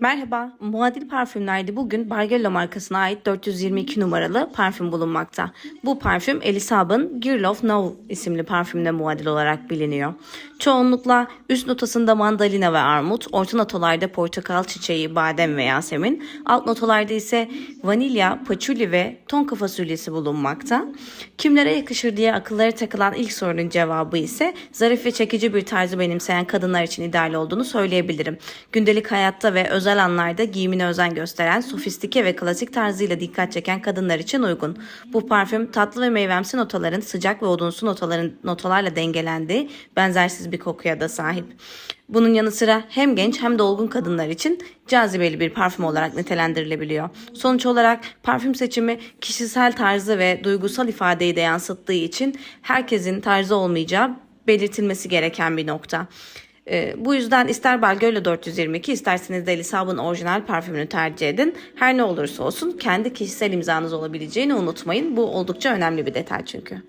Merhaba, Muadil Parfümler'de bugün Bargello markasına ait 422 numaralı parfüm bulunmakta. Bu parfüm Elisab'ın Girl of Now isimli parfümle muadil olarak biliniyor. Çoğunlukla üst notasında mandalina ve armut, orta notalarda portakal çiçeği, badem ve yasemin, alt notalarda ise vanilya, patchouli ve tonka fasulyesi bulunmakta. Kimlere yakışır diye akıllara takılan ilk sorunun cevabı ise zarif ve çekici bir tarzı benimseyen kadınlar için ideal olduğunu söyleyebilirim. Gündelik hayatta ve özel anlarda giyimine özen gösteren, sofistike ve klasik tarzıyla dikkat çeken kadınlar için uygun. Bu parfüm tatlı ve meyvemsi notaların sıcak ve odunsu notaların notalarla dengelendiği benzersiz bir kokuya da sahip. Bunun yanı sıra hem genç hem de olgun kadınlar için cazibeli bir parfüm olarak nitelendirilebiliyor. Sonuç olarak parfüm seçimi kişisel tarzı ve duygusal ifadeyi de yansıttığı için herkesin tarzı olmayacağı belirtilmesi gereken bir nokta. Ee, bu yüzden ister Balgöyle 422 isterseniz de Elisab'ın orijinal parfümünü tercih edin. Her ne olursa olsun kendi kişisel imzanız olabileceğini unutmayın. Bu oldukça önemli bir detay çünkü.